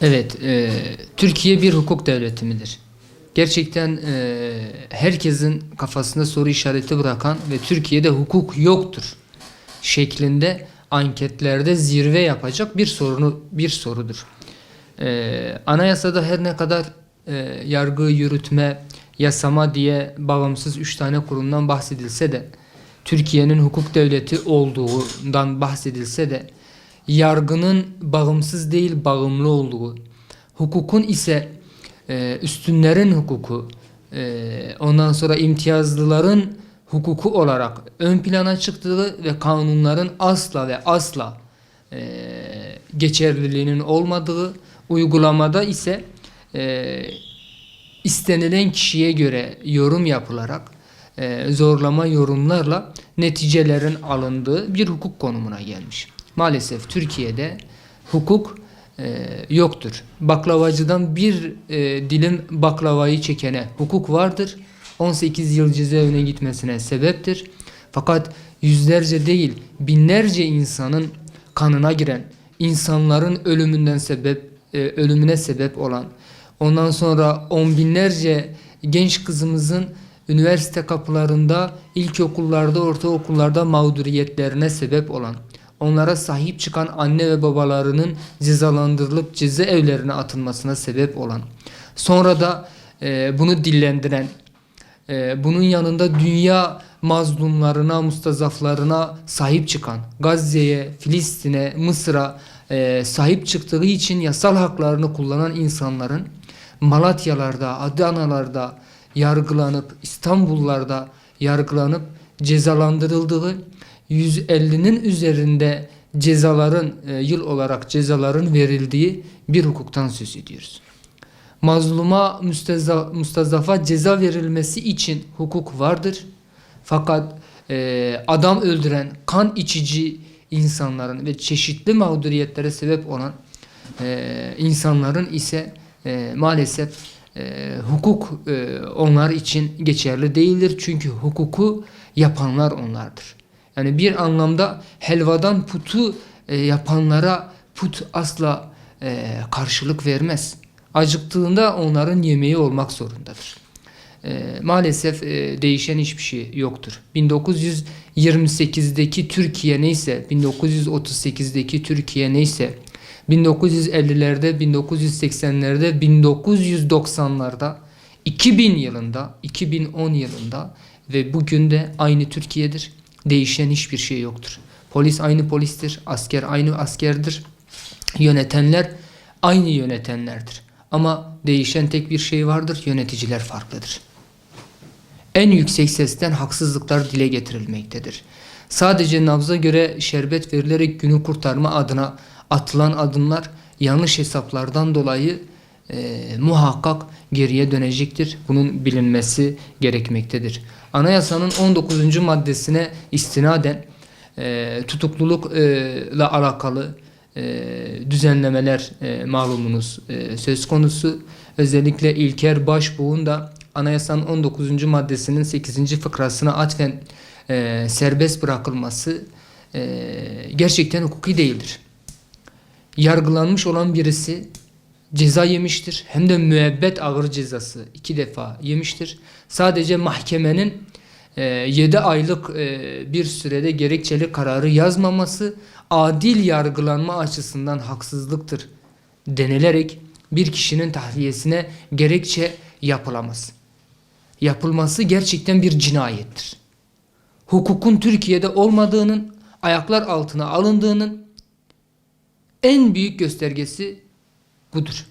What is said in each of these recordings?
Evet, e, Türkiye bir hukuk devleti midir? Gerçekten e, herkesin kafasında soru işareti bırakan ve Türkiye'de hukuk yoktur şeklinde anketlerde zirve yapacak bir sorunu bir sorudur. E, anayasada her ne kadar e, yargı yürütme, yasama diye bağımsız üç tane kurumdan bahsedilse de Türkiye'nin hukuk devleti olduğundan bahsedilse de yargının bağımsız değil bağımlı olduğu, hukukun ise e, üstünlerin hukuku, e, ondan sonra imtiyazlıların hukuku olarak ön plana çıktığı ve kanunların asla ve asla e, geçerliliğinin olmadığı, uygulamada ise e, istenilen kişiye göre yorum yapılarak e, zorlama yorumlarla neticelerin alındığı bir hukuk konumuna gelmiş. Maalesef Türkiye'de hukuk e, yoktur. Baklavacıdan bir e, dilim baklavayı çekene hukuk vardır. 18 yıl cezaevine gitmesine sebeptir. Fakat yüzlerce değil binlerce insanın kanına giren, insanların ölümünden sebep e, ölümüne sebep olan, ondan sonra on binlerce genç kızımızın üniversite kapılarında, ilkokullarda, ortaokullarda mağduriyetlerine sebep olan, onlara sahip çıkan anne ve babalarının cezalandırılıp cezaevlerine atılmasına sebep olan, sonra da e, bunu dillendiren, e, bunun yanında dünya mazlumlarına, mustazaflarına sahip çıkan, Gazze'ye, Filistin'e, Mısır'a e, sahip çıktığı için yasal haklarını kullanan insanların Malatyalarda, Adanalarda yargılanıp, İstanbullarda yargılanıp cezalandırıldığı 150'nin üzerinde cezaların e, yıl olarak cezaların verildiği bir hukuktan söz ediyoruz. Mazluma müsteza, mustazafa ceza verilmesi için hukuk vardır. Fakat e, adam öldüren, kan içici insanların ve çeşitli mağduriyetlere sebep olan e, insanların ise maalesef hukuk onlar için geçerli değildir. Çünkü hukuku yapanlar onlardır. Yani bir anlamda helvadan putu e, yapanlara put asla e, karşılık vermez. Acıktığında onların yemeği olmak zorundadır. E, maalesef e, değişen hiçbir şey yoktur. 1928'deki Türkiye neyse, 1938'deki Türkiye neyse, 1950'lerde, 1980'lerde, 1990'larda, 2000 yılında, 2010 yılında ve bugün de aynı Türkiye'dir. Değişen hiçbir şey yoktur. Polis aynı polistir, asker aynı askerdir. Yönetenler aynı yönetenlerdir. Ama değişen tek bir şey vardır, yöneticiler farklıdır. En yüksek sesten haksızlıklar dile getirilmektedir. Sadece nabza göre şerbet verilerek günü kurtarma adına atılan adımlar yanlış hesaplardan dolayı e, muhakkak geriye dönecektir. Bunun bilinmesi gerekmektedir. Anayasanın 19. maddesine istinaden e, tutuklulukla alakalı e, düzenlemeler e, malumunuz e, söz konusu. Özellikle İlker Başbuğ'un da anayasanın 19. maddesinin 8. fıkrasına atfen e, serbest bırakılması e, gerçekten hukuki değildir yargılanmış olan birisi ceza yemiştir. Hem de müebbet ağır cezası iki defa yemiştir. Sadece mahkemenin e, 7 aylık e, bir sürede gerekçeli kararı yazmaması adil yargılanma açısından haksızlıktır denilerek bir kişinin tahliyesine gerekçe yapılamaz. Yapılması gerçekten bir cinayettir. Hukukun Türkiye'de olmadığının, ayaklar altına alındığının en büyük göstergesi budur.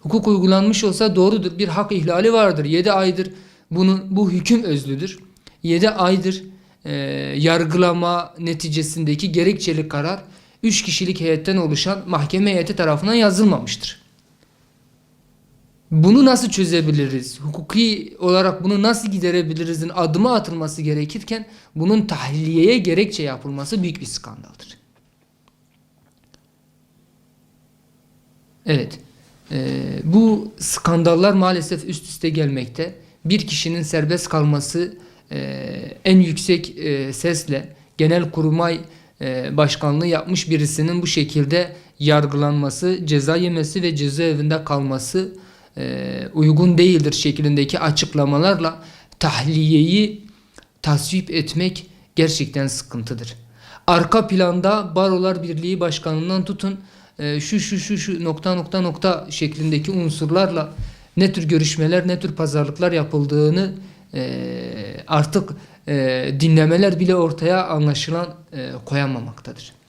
Hukuk uygulanmış olsa doğrudur. Bir hak ihlali vardır. 7 aydır bunun bu hüküm özlüdür. 7 aydır e, yargılama neticesindeki gerekçeli karar 3 kişilik heyetten oluşan mahkeme heyeti tarafından yazılmamıştır. Bunu nasıl çözebiliriz? Hukuki olarak bunu nasıl giderebilirizin adımı atılması gerekirken bunun tahliyeye gerekçe yapılması büyük bir skandaldır. Evet. Ee, bu skandallar maalesef üst üste gelmekte. Bir kişinin serbest kalması e, en yüksek e, sesle genel kurmay e, başkanlığı yapmış birisinin bu şekilde yargılanması, ceza yemesi ve cezaevinde kalması e, uygun değildir şeklindeki açıklamalarla tahliyeyi tasvip etmek gerçekten sıkıntıdır. Arka planda Barolar Birliği Başkanı'ndan tutun e, şu şu şu şu nokta nokta nokta şeklindeki unsurlarla ne tür görüşmeler ne tür pazarlıklar yapıldığını e, artık e, dinlemeler bile ortaya anlaşılan koyamamaktadır.